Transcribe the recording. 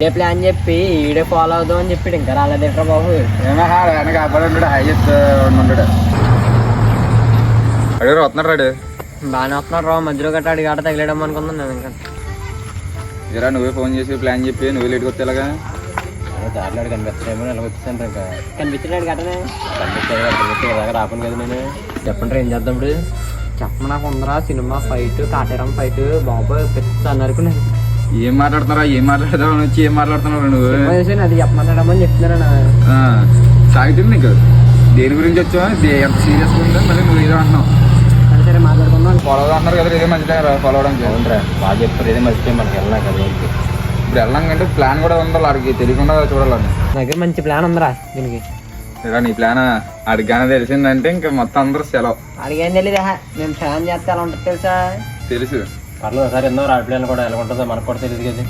ఇదే ప్లాన్ చెప్పి ఈడే ఫాలో అవుదాం అని చెప్పి ఇంకా రాలేదేట్రా బాబు? వెనక అబ్బాయి హైయెస్ట్ అడిగారు వస్తున్నాడు రాడు బాగానే వస్తున్నాడు రా మధ్యలో గట్ట అడిగి ఆట తగిలేయడం అనుకున్నాను నేను ఇంకా. ఇరా నువ్వే ఫోన్ చేసి ప్లాన్ చెప్పి నువ్వే లేట్కి వస్తే ఎలాగా దారిలో కనిపిస్తాడేమో ఇలా వచ్చాను ఇంకా. కనిపించడాడు గట్టనే. కనిపించాడు కనిపించాడు రాకుండా కదా నేను. చెప్పండి ఏం చేద్దాం ఇప్పుడు? చెప్ప నాకు ఉందరా సినిమా ఫైట్ కాటేరం ఫైట్ బాబు పెద్ద అనుకున్నాను ఏం మాట్లాడుతున్నారా ఏం మాట్లాడతావు అని వచ్చి ఏం మాట్లాడుతున్నావు నువ్వు? అది చెప్పమన్నాడమని చెప్తున్నారా ఆ, సాగుతుంది నీకు? దేని గురించి వచ్చావా? ఎంత సీరియస్గా ఉందో మళ్ళీ నువ్వు ఏదో అంటున్నావు. సరే సరే మాట్లాడుకుందాం. ఫాలో అన్నారు కదా ఇదే మంచిదే ఫాలో అవునరా బాగా ఇదే మనకి కదా ఇప్పుడు వెళ్ళాం కంటే ప్లాన్ కూడా వాడికి తెలియకుండా చూడాలని దగ్గర మంచి ప్లాన్ ఉందిరా దీనికి. ఇలా నీ ప్లాన్ అడిగానే తెలిసిందంటే ఇంకా మొత్తం అందరూ సెలవు. అడిగేం తెలియదు మేము ప్లాన్ చేస్తే ఎలా ఉంటుంది తెలుసా? తెలుసు. పర్లేదు సార్ ఎన్నో రాడ్ ప్లాన్ కూడా ఎలా ఉంటుందో మనకు కూడా తెలియదు కదా.